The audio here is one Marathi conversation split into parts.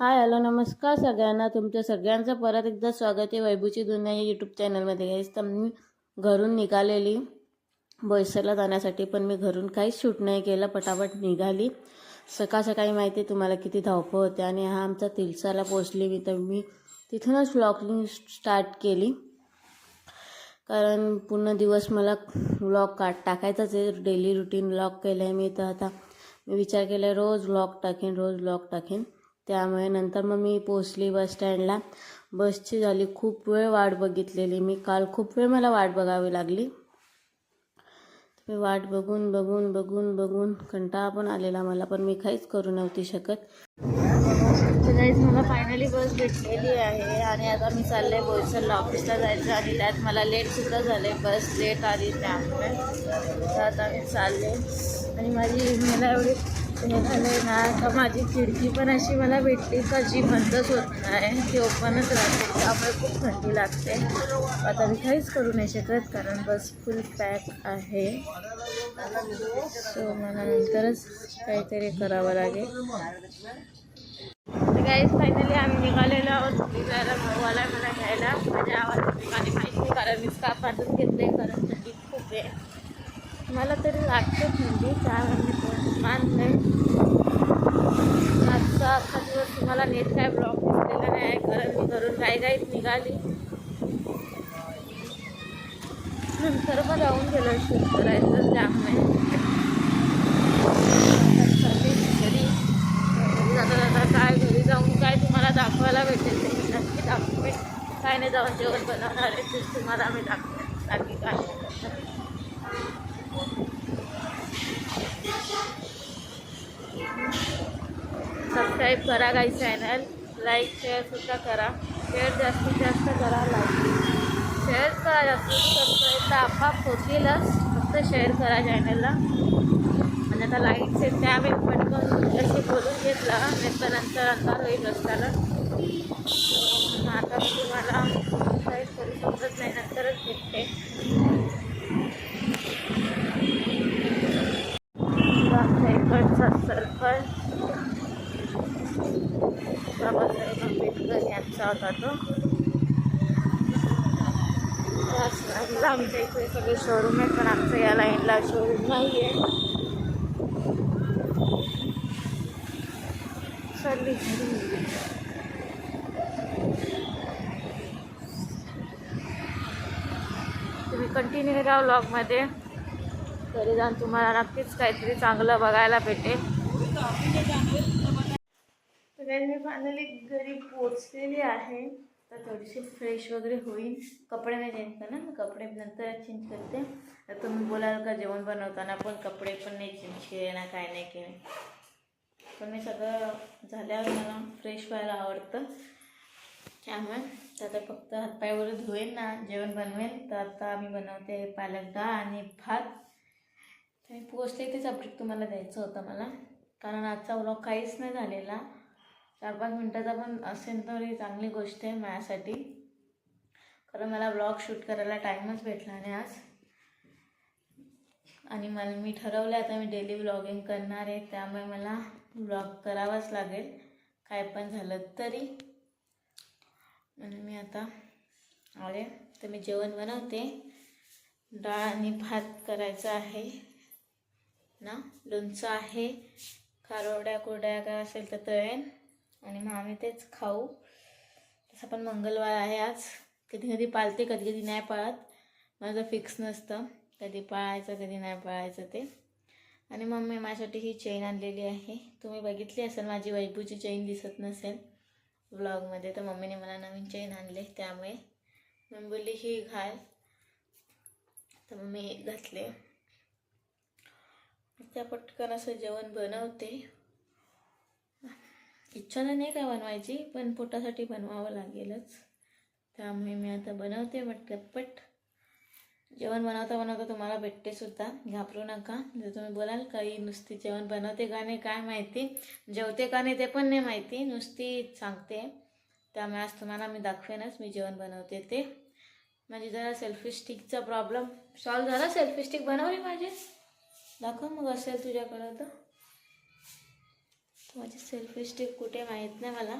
हाय हॅलो नमस्कार सगळ्यांना. तुमच्या सगळ्यांचं परत एकदा स्वागत आहे वैभूची दुनिया या यूट्यूब चॅनलमध्ये गाईस तर मी घरून निघालेली. बोईसरला जाण्यासाठी पण मी घरून काहीच शूट नाही केलं. पटापट निघाली. सकाळ सकाळी माहिती आहे तुम्हाला किती धावपळ होते आणि हा आमचा तिलसाला पोचली मी तर मी तिथूनच व्लॉगिंग स्टार्ट केली. कारण पूर्ण दिवस मला व्लॉग काढ टाकायचाच आहे. डेली रुटीन व्लॉग केलं आहे मी. तर आता मी विचार केला रोज व्लॉग टाकेन रोज व्लॉग टाकेन. त्यामुळे नंतर मग मी पोचली बस स्टँडला. बसची झाली खूप वेळ वाट बघितलेली. मी काल खूप वेळ मला वाट बघावी लागली. मी वाट बघून बघून बघून बघून कंटाळा पण आलेला मला पण मी काहीच करू नव्हती शकत. मला फायनली बस भेटलेली आहे आणि आता मी चालले बोईसरला. ऑफिसला जायचं आणि त्यात मला लेटसुद्धा झाले. बस लेट आली त्यामुळे. आता मी चालले. आणि माझी मला एवढी हे झालं. ना का माझी खिडकी पण अशी मला भेटली का जी बंदच होत नाही. ती ओपनच राहते. त्यामुळे खूप थंडी लागते. आता मी काहीच करू नाही शकत कारण बस फुल पॅक आहे. सो मला नंतरच काहीतरी करावं लागेल. गाईज फायनली आम्ही निघालेलो आहोत. घरी जायला मला घ्यायला. माझ्या आवाज निघाले माहिती कारण मी स्काफ बांधून घेतले कारण थंडी खूप आहे. मला तरी लागते म्हणजे त्यामुळे मी थोडं बांधले आजचा अख्खा दिवस तुम्हाला नेट काय ब्लॉक दिसलेला नाही. आहे कारण मी घरून घाईघाईत निघाली. नंतर मग जाऊन गेलो शूट करायचं त्यामुळे. चालली काय घरी जाऊन काय तुम्हाला दाखवायला भेटेल ते मी नक्की दाखवेन. काय नाही जाऊन जेवण बनवणार आहे तेच तुम्हाला आम्ही दाखवेन. बाकी काय. सबस्क्राईब करा काही चॅनल लाईक शेअरसुद्धा करा. शेअर जास्तीत जास्त करा लाईक शेअर करा जास्तीत सबस्क्राईब तर आपाप होतीलच फक्त शेअर करा चॅनलला आणि आता लाईट्स आहेत त्यावेळी पटकन अशी बोलून घेतला. नंतर नंतर अंधार होईल रस्त्याला. आता मी तुम्हाला सबस्क्राईब करू शकत नाही नंतरच भेटते. आमच्या इकडचा होता तो आमच्या इथे सगळे शोरूम आहेत पण आमचं या लाईनला शोरूम नाही आहे चालली तुम्ही कंटिन्यू राहा ब्लॉगमध्ये तरी जाऊन तुम्हाला नक्कीच काहीतरी चांगलं बघायला भेटेल. तर मी फायनली घरी पोचलेली आहे. तर थोडीशी फ्रेश वगैरे होईल. कपडे नाही चेंज करणार मी कपडे नंतर चेंज करते. तर तुम्ही बोलाल का जेवण बनवताना पण कपडे पण नाही चेंज केले ना काय नाही केले. पण मी सगळं झाल्यावर मला फ्रेश व्हायला आवडतं. त्यामुळे तर आता फक्त हातपाय वगैरे धुवेन ना जेवण बनवेन. तर आता आम्ही बनवते पालक डाळ आणि भात. तर मी पोचले तेच अपडेट तुम्हाला द्यायचं होतं मला. कारण आजचा व्लॉग काहीच नाही झालेला. चार पाच मिनटाचा पण असेल तर ही चांगली गोष्ट आहे माझ्यासाठी. कारण मला व्लॉग शूट करायला टाईमच भेटला नाही आज. आणि मला मी ठरवलं आता मी डेली व्लॉगिंग करणार आहे त्यामुळे मला ब्लॉग करावाच लागेल. काय पण झालं तरी. म्हणून मी आता आले. तर मी जेवण बनवते. डाळ आणि भात करायचं आहे. ना? लोणचं आहे. खारोड्या कुरड्या काय असेल तर तळेन. आणि मग आम्ही तेच खाऊ. तसं पण मंगळवार आहे आज. कधी कधी पाळते कधी कधी नाही पाळत. माझं फिक्स नसतं. कधी पाळायचं कधी नाही पाळायचं ते. आणि मम्मी माझ्यासाठी ही चेन आणलेली आहे. तुम्ही बघितली असेल माझी वैभूची चेन दिसत नसेल ब्लॉगमध्ये तर मम्मीने मला नवीन चेन आणले त्यामुळे. मी बोलली ही घाल. तर मम्मी घातले. त्या पटकन असं जेवण बनवते. इच्छा तर नाही काय बनवायची पण पोटासाठी बनवावं लागेलच. त्यामुळे मी आता बनवते पटकपट. जेवण बनवता बनवता तुम्हाला भेटते सुद्धा. घाबरू नका. जर तुम्ही बोलाल काही नुसती जेवण बनवते का नाही काय माहिती. जेवते का नाही ते पण नाही माहिती. नुसती सांगते. त्यामुळे आज तुम्हाला मी दाखवेनच मी जेवण बनवते ते. माझी जरा सेल्फी स्टिकचा प्रॉब्लेम सॉल्व झाला सेल्फी स्टिक बनवली माझी? दाखव मग असेल तुझ्याकडं तर. माझी सेल्फी स्टिक कुठे माहीत नाही मला.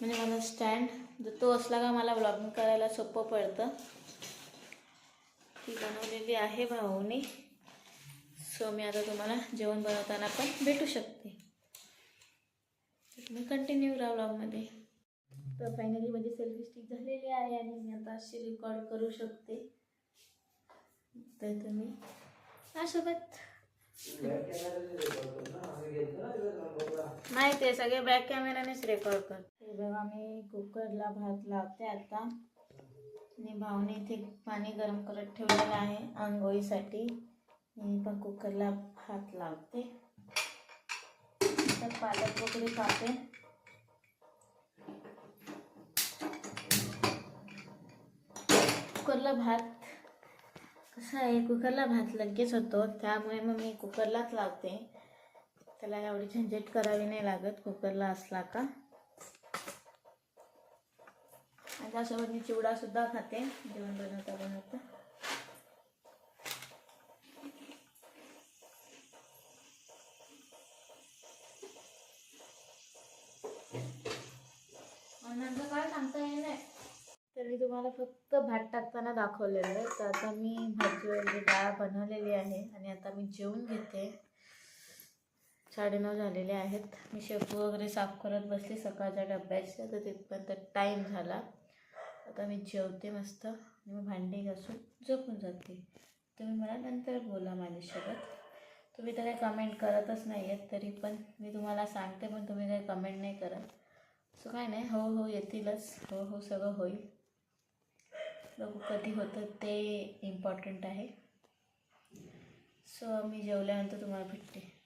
म्हणजे माझा स्टँड जर तो असला का मला ब्लॉगिंग करायला सोपं पडतं. ती बनवलेली आहे भाऊनी. सो मी आता तुम्हाला जेवण बनवताना पण भेटू शकते. तुम्ही कंटिन्यू राहा ब्लॉगमध्ये तर फायनली माझी सेल्फी स्टिक झालेली आहे आणि मी आता अशी रेकॉर्ड करू शकते. तर तुम्ही माझ्यासोबत नाही ते सगळे बॅक कॅमेरानेच रेकॉर्ड कर हे बघा मी कुकरला भात लावते आता. आणि भावने इथे पाणी गरम करत ठेवलेलं आहे आंघोळीसाठी. मी पण कुकरला भात लावते. तर पालक वगैरे खाते. कुकरला भात कसं आहे कुकरला भात लगेच होतो. त्यामुळे मग मी कुकरलाच लावते. त्याला एवढी झंझट करावी नाही लागत कुकरला असला का. आणि त्यासोबत मी चिवडा सुद्धा खाते. जेवण बनवता बनवता. नंतर काय सांगता येणार? तर मी तुम्हाला फक्त भात टाकताना दाखवलेलं आहे. तर आता मी भाजी वगैरे डाळ बनवलेली आहे आणि आता मी जेवून घेते. साडेनऊ झालेले आहेत. मी शेपू वगैरे साफ करत बसले सकाळच्या डब्याचे तर तिथपर्यंत टाईम झाला. आता मी जेवते मस्त. आणि मग भांडी घासून झोपून जाते. तुम्ही मला नंतर बोला माझ्यासोबत. तुम्ही तर काही कमेंट करतच नाही आहेत तरी पण मी तुम्हाला सांगते पण तुम्ही काही कमेंट नाही करत. सो काय नाही. हो हो येतीलच. हो हो सगळं होईल. बघू कधी होतं ते इम्पॉर्टंट आहे. सो मी जेवल्यानंतर तुम्हाला भेटते.